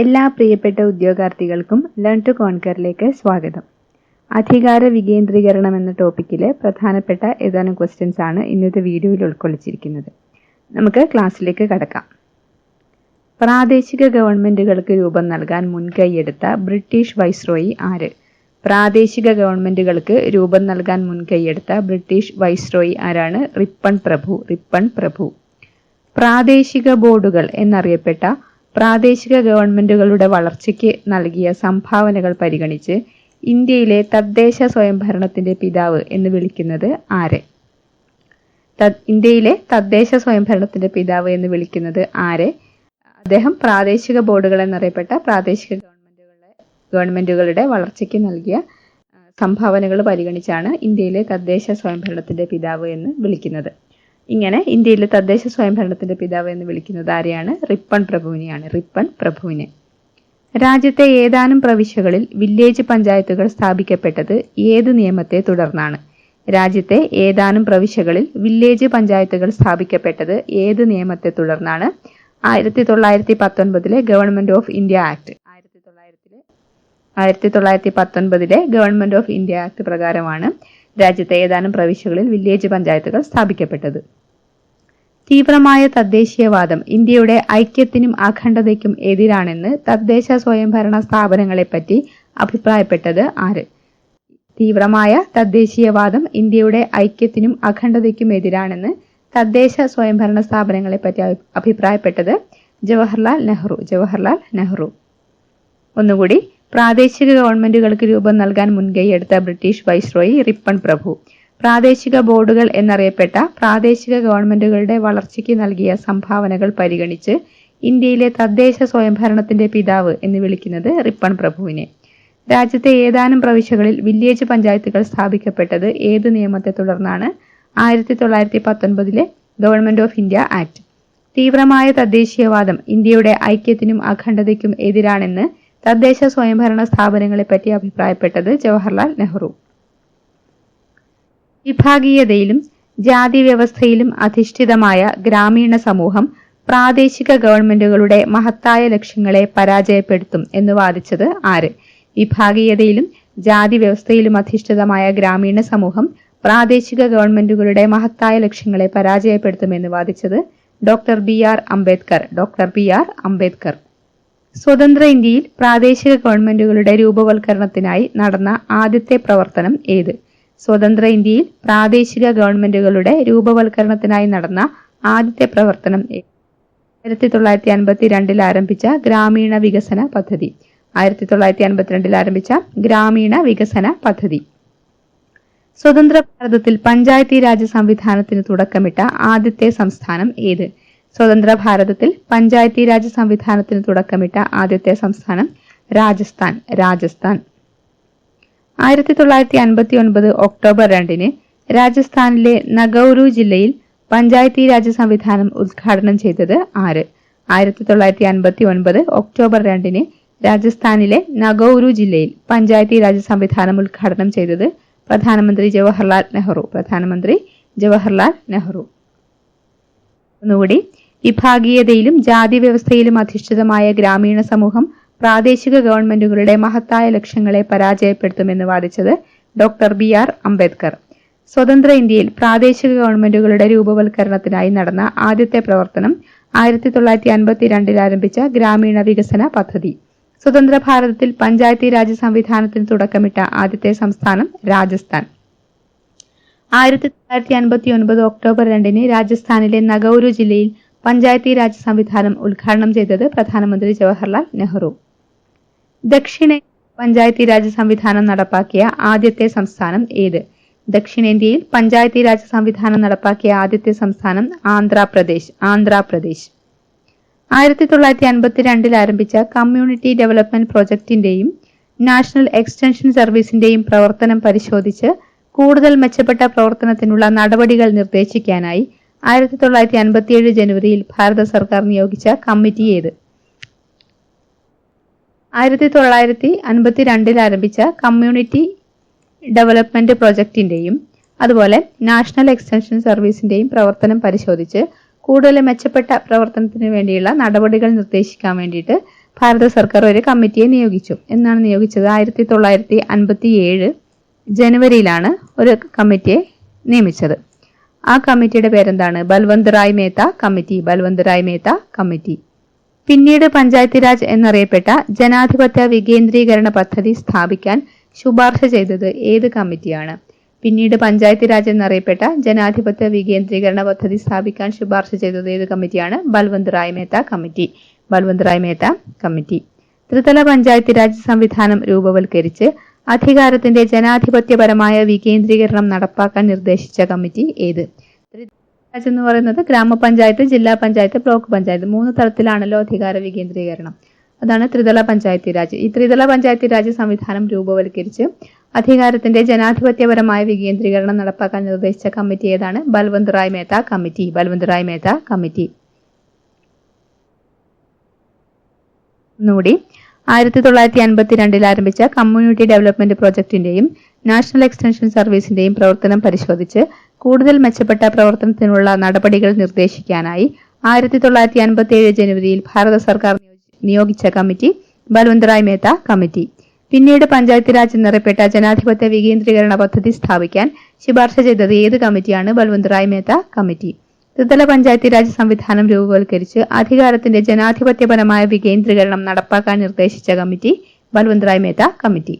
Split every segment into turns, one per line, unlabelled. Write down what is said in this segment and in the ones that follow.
എല്ലാ പ്രിയപ്പെട്ട ഉദ്യോഗാർത്ഥികൾക്കും learn to കോൺകറിലേക്ക് സ്വാഗതം. അധികാര വികേന്ദ്രീകരണം എന്ന ടോപ്പിക്കിലെ പ്രധാനപ്പെട്ട ഏതാനും ക്വസ്റ്റ്യൻസ് ആണ് ഇന്നത്തെ വീഡിയോയിൽ ഉൾക്കൊള്ളിച്ചിരിക്കുന്നത്. നമുക്ക് ക്ലാസ്സിലേക്ക് കടക്കാം. പ്രാദേശിക ഗവൺമെന്റുകൾക്ക് രൂപം നൽകാൻ മുൻകൈയെടുത്ത ബ്രിട്ടീഷ് വൈസ്രോയി ആര്? പ്രാദേശിക ഗവൺമെന്റുകൾക്ക് രൂപം നൽകാൻ മുൻകൈയെടുത്ത ബ്രിട്ടീഷ് വൈസ്രോയി ആരാണ്? റിപ്പൺ പ്രഭു റിപ്പൺ പ്രഭു. പ്രാദേശിക ബോർഡുകൾ എന്നറിയപ്പെട്ട പ്രാദേശിക ഗവൺമെന്റുകളുടെ വളർച്ചയ്ക്ക് നൽകിയ സംഭാവനകൾ പരിഗണിച്ച് ഇന്ത്യയിലെ തദ്ദേശ സ്വയംഭരണത്തിന്റെ പിതാവ് എന്ന് വിളിക്കുന്നത് ആരെ? ഇന്ത്യയിലെ തദ്ദേശ സ്വയംഭരണത്തിന്റെ പിതാവ് എന്ന് വിളിക്കുന്നത് ആരെ? അദ്ദേഹം പ്രാദേശിക ബോർഡുകൾ എന്നറിയപ്പെട്ട പ്രാദേശിക ഗവൺമെന്റുകളുടെ ഗവൺമെന്റുകളുടെ വളർച്ചയ്ക്ക് നൽകിയ സംഭാവനകൾ പരിഗണിച്ചാണ് ഇന്ത്യയിലെ തദ്ദേശ സ്വയംഭരണത്തിന്റെ പിതാവ് എന്ന് വിളിക്കുന്നത്. ഇങ്ങനെ ഇന്ത്യയിലെ തദ്ദേശ സ്വയംഭരണത്തിന്റെ പിതാവ് എന്ന് വിളിക്കുന്നത് ആരെയാണ്? റിപ്പൺ പ്രഭുവിനെയാണ്. റിപ്പൺ പ്രഭുവിനെ. രാജ്യത്തെ ഏതാനും പ്രവിശ്യകളിൽ വില്ലേജ് പഞ്ചായത്തുകൾ സ്ഥാപിക്കപ്പെട്ടത് ഏത് നിയമത്തെ തുടർന്നാണ്? രാജ്യത്തെ ഏതാനും പ്രവിശ്യകളിൽ വില്ലേജ് പഞ്ചായത്തുകൾ സ്ഥാപിക്കപ്പെട്ടത് ഏത് നിയമത്തെ തുടർന്നാണ്? ആയിരത്തി തൊള്ളായിരത്തി പത്തൊൻപതിലെ ഗവൺമെന്റ് ഓഫ് ഇന്ത്യ ആക്ട്. ആയിരത്തി തൊള്ളായിരത്തിലെ ആയിരത്തി തൊള്ളായിരത്തി പത്തൊൻപതിലെ ഗവൺമെന്റ് ഓഫ് ഇന്ത്യ ആക്ട് പ്രകാരമാണ് രാജ്യത്തെ ഏതാനും പ്രവിശ്യകളിൽ വില്ലേജ് പഞ്ചായത്തുകൾ സ്ഥാപിക്കപ്പെട്ടത്. തീവ്രമായ തദ്ദേശീയവാദം ഇന്ത്യയുടെ ഐക്യത്തിനും അഖണ്ഡതയ്ക്കും എതിരാണെന്ന് തദ്ദേശ സ്വയംഭരണ സ്ഥാപനങ്ങളെപ്പറ്റി അഭിപ്രായപ്പെട്ടത് ആര്? തീവ്രമായ തദ്ദേശീയവാദം ഇന്ത്യയുടെ ഐക്യത്തിനും അഖണ്ഡതയ്ക്കും എതിരാണെന്ന് തദ്ദേശ സ്വയംഭരണ സ്ഥാപനങ്ങളെപ്പറ്റി അഭി- അഭിപ്രായപ്പെട്ടത് ജവഹർലാൽ നെഹ്റു ജവഹർലാൽ നെഹ്റു. ഒന്നുകൂടി പ്രാദേശിക ഗവൺമെന്റുകൾക്ക് രൂപം നൽകാൻ മുൻകൈയെടുത്ത ബ്രിട്ടീഷ് വൈസ്രോയി റിപ്പൺ പ്രഭു. പ്രാദേശിക ബോർഡുകൾ എന്നറിയപ്പെട്ട പ്രാദേശിക ഗവൺമെന്റുകളുടെ വളർച്ചയ്ക്ക് നൽകിയ സംഭാവനകൾ പരിഗണിച്ച് ഇന്ത്യയിലെ തദ്ദേശ സ്വയംഭരണത്തിന്റെ പിതാവ് എന്ന് വിളിക്കുന്നത് റിപ്പൺ പ്രഭുവിനെ. രാജ്യത്തെ ഏതാനും പ്രവിശ്യകളിൽ വില്ലേജ് പഞ്ചായത്തുകൾ സ്ഥാപിക്കപ്പെട്ടത് ഏത് നിയമത്തെ തുടർന്നാണ്? ആയിരത്തി തൊള്ളായിരത്തി പത്തൊൻപതിലെ ഗവൺമെന്റ് ഓഫ് ഇന്ത്യ ആക്ട്. തീവ്രമായ തദ്ദേശീയവാദം ഇന്ത്യയുടെ ഐക്യത്തിനും അഖണ്ഡതയ്ക്കും എതിരാണെന്ന് തദ്ദേശ സ്വയംഭരണ സ്ഥാപനങ്ങളെപ്പറ്റി അഭിപ്രായപ്പെട്ടത് ജവഹർലാൽ നെഹ്റു. വിഭാഗീയതയിലും ജാതി വ്യവസ്ഥയിലും അധിഷ്ഠിതമായ ഗ്രാമീണ സമൂഹം പ്രാദേശിക ഗവൺമെന്റുകളുടെ മഹത്തായ ലക്ഷ്യങ്ങളെ പരാജയപ്പെടുത്തും എന്ന് വാദിച്ചത് ആര്? വിഭാഗീയതയിലും ജാതി വ്യവസ്ഥയിലും അധിഷ്ഠിതമായ ഗ്രാമീണ സമൂഹം പ്രാദേശിക ഗവൺമെന്റുകളുടെ മഹത്തായ ലക്ഷ്യങ്ങളെ പരാജയപ്പെടുത്തുമെന്ന് വാദിച്ചത് doctor B R Ambedkar. Doctor B R Ambedkar. സ്വതന്ത്ര ഇന്ത്യയിൽ പ്രാദേശിക ഗവൺമെന്റുകളുടെ രൂപവൽക്കരണത്തിനായി നടന്ന ആദ്യത്തെ പ്രവർത്തനം ഏത്? സ്വതന്ത്ര ഇന്ത്യയിൽ പ്രാദേശിക ഗവൺമെന്റുകളുടെ രൂപവൽക്കരണത്തിനായി നടന്ന ആദ്യത്തെ പ്രവർത്തനം? ആയിരത്തി തൊള്ളായിരത്തി അൻപത്തി രണ്ടിൽ ആരംഭിച്ച ഗ്രാമീണ വികസന പദ്ധതി. ആയിരത്തി തൊള്ളായിരത്തി അൻപത്തിരണ്ടിൽ ആരംഭിച്ച ഗ്രാമീണ വികസന പദ്ധതി. സ്വതന്ത്ര ഭാരതത്തിൽ പഞ്ചായത്തി രാജ് സംവിധാനത്തിന് തുടക്കമിട്ട ആദ്യത്തെ സംസ്ഥാനം ഏത്? സ്വതന്ത്ര ഭാരതത്തിൽ പഞ്ചായത്തി രാജ് സംവിധാനത്തിന് തുടക്കമിട്ട ആദ്യത്തെ സംസ്ഥാനം രാജസ്ഥാൻ രാജസ്ഥാൻ. ആയിരത്തി തൊള്ളായിരത്തി അൻപത്തി ഒൻപത് ഒക്ടോബർ രണ്ടിന് രാജസ്ഥാനിലെ നഗൌരു ജില്ലയിൽ പഞ്ചായത്തി രാജ് സംവിധാനം ഉദ്ഘാടനം ചെയ്തത് ആര്? ആയിരത്തി തൊള്ളായിരത്തി അൻപത്തി ഒൻപത് ഒക്ടോബർ രണ്ടിന് രാജസ്ഥാനിലെ നഗൌരു ജില്ലയിൽ പഞ്ചായത്തി രാജ് സംവിധാനം ഉദ്ഘാടനം ചെയ്തത് പ്രധാനമന്ത്രി ജവഹർലാൽ നെഹ്റു. പ്രധാനമന്ത്രി ജവഹർലാൽ നെഹ്റു. ഒന്നുകൂടി. വിഭാഗീയതയിലും ജാതി വ്യവസ്ഥയിലും അധിഷ്ഠിതമായ ഗ്രാമീണ സമൂഹം പ്രാദേശിക ഗവൺമെന്റുകളുടെ മഹത്തായ ലക്ഷ്യങ്ങളെ പരാജയപ്പെടുത്തുമെന്ന് വാദിച്ചത് ഡോക്ടർ ബി ആർ അംബേദ്കർ. സ്വതന്ത്ര ഇന്ത്യയിൽ പ്രാദേശിക ഗവൺമെന്റുകളുടെ രൂപവൽക്കരണത്തിനായി നടന്ന ആദ്യത്തെ പ്രവർത്തനം ആയിരത്തി തൊള്ളായിരത്തി അൻപത്തി രണ്ടിൽ ആരംഭിച്ച ഗ്രാമീണ വികസന പദ്ധതി. സ്വതന്ത്ര ഭാരതത്തിൽ പഞ്ചായത്തി രാജ് സംവിധാനത്തിന് തുടക്കമിട്ട ആദ്യത്തെ സംസ്ഥാനം രാജസ്ഥാൻ. ആയിരത്തി തൊള്ളായിരത്തി അൻപത്തി ഒൻപത് ഒക്ടോബർ രണ്ടിന് രാജസ്ഥാനിലെ നഗൌരു ജില്ലയിൽ പഞ്ചായത്തി രാജ് സംവിധാനം ഉദ്ഘാടനം ചെയ്തത് പ്രധാനമന്ത്രി ജവഹർലാൽ നെഹ്റു. ദക്ഷിണ പഞ്ചായത്തി രാജ് സംവിധാനം നടപ്പാക്കിയ ആദ്യത്തെ സംസ്ഥാനം ഏത്? ദക്ഷിണേന്ത്യയിൽ പഞ്ചായത്തി രാജ് സംവിധാനം നടപ്പാക്കിയ ആദ്യത്തെ സംസ്ഥാനം ആന്ധ്രാപ്രദേശ് ആന്ധ്രാപ്രദേശ്. ആയിരത്തി തൊള്ളായിരത്തി അൻപത്തിരണ്ടിൽ ആരംഭിച്ച കമ്മ്യൂണിറ്റി ഡെവലപ്മെന്റ് പ്രോജക്റ്റിന്റെയും നാഷണൽ എക്സ്റ്റൻഷൻ സർവീസിന്റെയും പ്രവർത്തനം പരിശോധിച്ച് കൂടുതൽ മെച്ചപ്പെട്ട പ്രവർത്തനത്തിനുള്ള നടപടികൾ നിർദ്ദേശിക്കാനായി ആയിരത്തി തൊള്ളായിരത്തി അൻപത്തിയേഴ് ജനുവരിയിൽ ഭാരത സർക്കാർ നിയോഗിച്ച കമ്മിറ്റി ഏത്? ആയിരത്തി തൊള്ളായിരത്തി അൻപത്തിരണ്ടിൽ ആരംഭിച്ച കമ്മ്യൂണിറ്റി ഡെവലപ്മെന്റ് പ്രൊജക്ടിന്റെയും അതുപോലെ നാഷണൽ എക്സ്റ്റൻഷൻ സർവീസിന്റെയും പ്രവർത്തനം പരിശോധിച്ച് കൂടുതൽ മെച്ചപ്പെട്ട പ്രവർത്തനത്തിന് വേണ്ടിയുള്ള നടപടികൾ നിർദ്ദേശിക്കാൻ വേണ്ടിയിട്ട് ഭാരത സർക്കാർ ഒരു കമ്മിറ്റിയെ നിയോഗിച്ചു. എന്നാണ് നിയോഗിച്ചത്. ആയിരത്തി തൊള്ളായിരത്തി അൻപത്തി ഏഴ് ജനുവരിയിലാണ് ഒരു കമ്മിറ്റിയെ നിയമിച്ചത്. ആ കമ്മിറ്റിയുടെ പേരെന്താണ്? Balwant Rai Mehta committee Balwant Rai Mehta committee. പിന്നീട് പഞ്ചായത്ത് രാജ് എന്നറിയപ്പെട്ട ജനാധിപത്യ വികേന്ദ്രീകരണ പദ്ധതി സ്ഥാപിക്കാൻ ശുപാർശ ചെയ്തത് ഏത് കമ്മിറ്റിയാണ്? പിന്നീട് പഞ്ചായത്ത് രാജ് എന്നറിയപ്പെട്ട ജനാധിപത്യ വികേന്ദ്രീകരണ പദ്ധതി സ്ഥാപിക്കാൻ ശുപാർശ ചെയ്തത് ഏത് കമ്മിറ്റിയാണ്? ബൽവന്ത് റായ് മേത്ത കമ്മിറ്റി. ബൽവന്ത് റായ് മേത്ത കമ്മിറ്റി. ത്രിതല പഞ്ചായത്ത് രാജ് സംവിധാനം രൂപവൽക്കരിച്ച് അധികാരത്തിന്റെ ജനാധിപത്യപരമായ വികേന്ദ്രീകരണം നടപ്പാക്കാൻ നിർദ്ദേശിച്ച കമ്മിറ്റി ഏത്? രാജ് എന്ന് പറയുന്നത് ഗ്രാമപഞ്ചായത്ത് ജില്ലാ പഞ്ചായത്ത് ബ്ലോക്ക് പഞ്ചായത്ത്. മൂന്ന് തലത്തിലാണല്ലോ അധികാര വികേന്ദ്രീകരണം. അതാണ് ത്രിതല പഞ്ചായത്തി രാജ്. ഈ ത്രിതല പഞ്ചായത്തി രാജ് സംവിധാനം രൂപവൽക്കരിച്ച് അധികാരത്തിന്റെ ജനാധിപത്യപരമായ വികേന്ദ്രീകരണം നടപ്പാക്കാൻ നിർദ്ദേശിച്ച കമ്മിറ്റി ഏതാണ്? ബൽവന്ത് റായ് മേത്ത കമ്മിറ്റി. ബൽവന്ത് റായ് മേത്ത കമ്മിറ്റി. ഒന്നുകൂടി. ആയിരത്തി തൊള്ളായിരത്തി അൻപത്തി രണ്ടിൽ ആരംഭിച്ച കമ്മ്യൂണിറ്റി ഡെവലപ്മെന്റ് പ്രോജക്ടിന്റെയും നാഷണൽ എക്സ്റ്റൻഷൻ സർവീസിന്റെയും പ്രവർത്തനം പരിശോധിച്ച് കൂടുതൽ മെച്ചപ്പെട്ട പ്രവർത്തനത്തിനുള്ള നടപടികൾ നിർദ്ദേശിക്കാനായി ആയിരത്തി തൊള്ളായിരത്തി അൻപത്തി ഏഴ് ജനുവരിയിൽ ഭാരത സർക്കാർ നിയോഗിച്ച കമ്മിറ്റി ബൽവന്തറായ് മേത്ത കമ്മിറ്റി. പിന്നീട് പഞ്ചായത്ത് രാജ് എന്നറിയപ്പെട്ട ജനാധിപത്യ വികേന്ദ്രീകരണ പദ്ധതി സ്ഥാപിക്കാൻ ശുപാർശ ചെയ്തത് ഏത് കമ്മിറ്റിയാണ്? ബൽവന്തറായ് മേത്ത കമ്മിറ്റി. ത്രിതല പഞ്ചായത്തി രാജ് സംവിധാനം രൂപവൽക്കരിച്ച് അധികാരത്തിന്റെ ജനാധിപത്യപരമായ വികേന്ദ്രീകരണം നടപ്പാക്കാൻ നിർദ്ദേശിച്ച കമ്മിറ്റി ബൽവന്ത് റായ് മേത്ത കമ്മിറ്റി.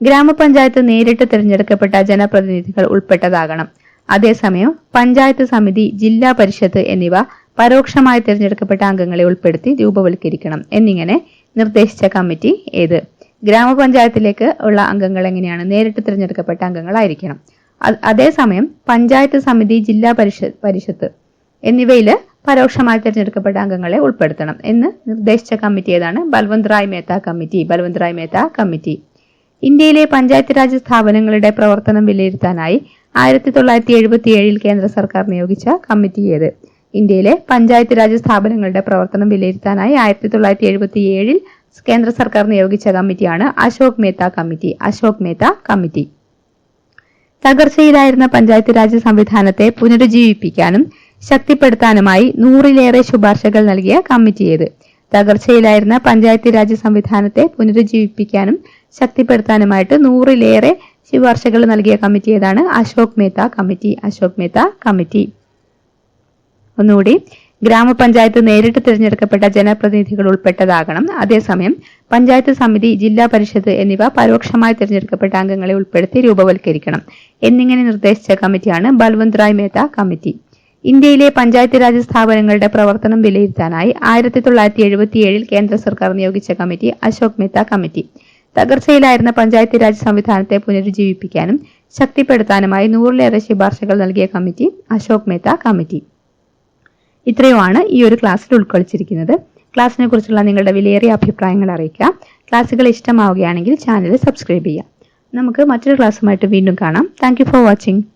ഗ്രാമപഞ്ചായത്ത് നേരിട്ട് തിരഞ്ഞെടുക്കപ്പെട്ട ജനപ്രതിനിധികൾ ഉൾപ്പെട്ടതാകണം. അതേസമയം പഞ്ചായത്ത് സമിതി ജില്ലാ പരിഷത്ത് എന്നിവ പരോക്ഷമായി തിരഞ്ഞെടുക്കപ്പെട്ട അംഗങ്ങളെ ഉൾപ്പെടുത്തി രൂപവൽക്കരിക്കണം എന്നിങ്ങനെ നിർദ്ദേശിച്ച കമ്മിറ്റി ഏത്. ഗ്രാമപഞ്ചായത്തിലേക്ക് ഉള്ള അംഗങ്ങൾ എങ്ങനെയാണ് നേരിട്ട് തിരഞ്ഞെടുക്കപ്പെട്ട അംഗങ്ങളായിരിക്കണം. അതേസമയം പഞ്ചായത്ത് സമിതി ജില്ലാ പരിഷത്ത് പരിഷത്ത് എന്നിവയിൽ പരോക്ഷമായി തിരഞ്ഞെടുക്കപ്പെട്ട അംഗങ്ങളെ ഉൾപ്പെടുത്തണം എന്ന് നിർദ്ദേശിച്ച കമ്മിറ്റി ഏതാണ്? ബൽവന്ത് റായ് മേത്ത കമ്മിറ്റി. ബൽവന്ത് റായ് മേത്ത കമ്മിറ്റി. ഇന്ത്യയിലെ പഞ്ചായത്ത് രാജ് സ്ഥാപനങ്ങളുടെ പ്രവർത്തനം വിലയിരുത്താനായി ആയിരത്തി തൊള്ളായിരത്തി എഴുപത്തി ഏഴിൽ കേന്ദ്ര സർക്കാർ നിയോഗിച്ച കമ്മിറ്റി ഏത്? ഇന്ത്യയിലെ പഞ്ചായത്ത് രാജ് സ്ഥാപനങ്ങളുടെ പ്രവർത്തനം വിലയിരുത്താനായി ആയിരത്തി തൊള്ളായിരത്തി എഴുപത്തി ഏഴിൽ കേന്ദ്ര സർക്കാർ നിയോഗിച്ച കമ്മിറ്റിയാണ് അശോക് മേത്ത കമ്മിറ്റി. അശോക് മേത്ത കമ്മിറ്റി. തകർച്ചയിലായിരുന്ന പഞ്ചായത്ത് രാജ് സംവിധാനത്തെ പുനരുജ്ജീവിപ്പിക്കാനും ശക്തിപ്പെടുത്താനുമായി നൂറിലേറെ ശുപാർശകൾ നൽകിയ കമ്മിറ്റി ഏത്. തകർച്ചയിലായിരുന്ന പഞ്ചായത്ത് രാജ് സംവിധാനത്തെ പുനരുജ്ജീവിപ്പിക്കാനും ശക്തിപ്പെടുത്താനുമായിട്ട് നൂറിലേറെ ശുപാർശകൾ നൽകിയ കമ്മിറ്റി ഏതാണ്? അശോക് മേത്ത കമ്മിറ്റി. അശോക് മേത്ത കമ്മിറ്റി. ഒന്നുകൂടി. ഗ്രാമപഞ്ചായത്ത് നേരിട്ട് തിരഞ്ഞെടുക്കപ്പെട്ട ജനപ്രതിനിധികൾ ഉൾപ്പെട്ടതാകണം. അതേസമയം പഞ്ചായത്ത് സമിതി ജില്ലാ പരിഷത്ത് എന്നിവ പരോക്ഷമായി തിരഞ്ഞെടുക്കപ്പെട്ട അംഗങ്ങളെ ഉൾപ്പെടുത്തി രൂപവൽക്കരിക്കണം. എന്നിങ്ങനെ നിർദ്ദേശിച്ച കമ്മിറ്റിയാണ് ബൽവന്ത് റായ് മേത്ത കമ്മിറ്റി. ഇന്ത്യയിലെ പഞ്ചായത്ത് രാജ് സ്ഥാപനങ്ങളുടെ പ്രവർത്തനം വിലയിരുത്താനായി ആയിരത്തി തൊള്ളായിരത്തി എഴുപത്തിയേഴിൽ കേന്ദ്ര സർക്കാർ നിയോഗിച്ച കമ്മിറ്റി അശോക് മേത്ത കമ്മിറ്റി. തകർച്ചയിലായിരുന്ന പഞ്ചായത്ത് രാജ് സംവിധാനത്തെ പുനരുജ്ജീവിപ്പിക്കാനും ശക്തിപ്പെടുത്താനുമായി നൂറിലേറെ ശുപാർശകൾ നൽകിയ കമ്മിറ്റി അശോക് മേത്ത കമ്മിറ്റി. ഇത്രയുമാണ് ഈ ഒരു ക്ലാസ്സിൽ ഉൾക്കൊള്ളിച്ചിരിക്കുന്നത്. ക്ലാസ്സിനെ കുറിച്ചുള്ള നിങ്ങളുടെ വിലയേറിയ അഭിപ്രായങ്ങൾ അറിയിക്കുക. ക്ലാസ്സുകൾ ഇഷ്ടമാവുകയാണെങ്കിൽ ചാനൽ സബ്സ്ക്രൈബ് ചെയ്യുക. നമുക്ക് മറ്റൊരു ക്ലാസ്സുമായിട്ട് വീണ്ടും കാണാം. Thank for watching